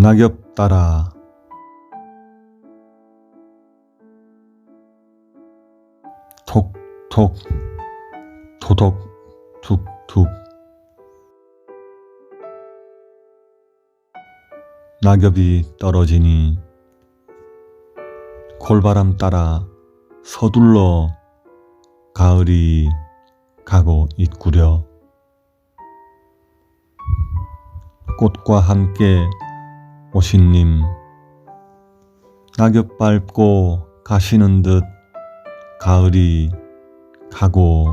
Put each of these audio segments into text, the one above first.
낙엽 따라. 톡톡 토독 툭툭. 낙엽이 떨어지니 골바람 따라 서둘러 가을이 가고 있구려. 꽃과 함께 오신 님 낙엽 밟고 가시는 듯 가을이 가고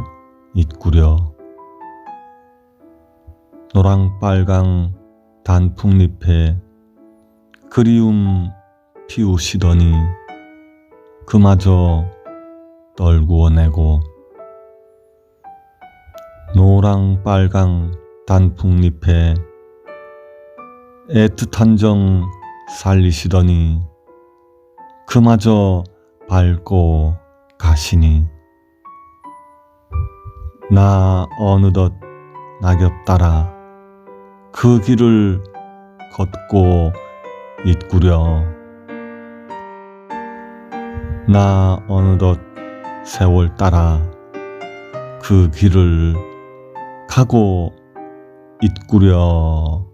있구려. 노랑빨강 단풍잎에 그리움 피우시더니 그마저 떨구어내고 노랑빨강 단풍잎에 애틋한 정 살리시더니 그마저 밟고 가시니 나 어느덧 낙엽 따라 그 길을 걷고 있구려. 나 어느덧 세월 따라 그 길을 가고 있구려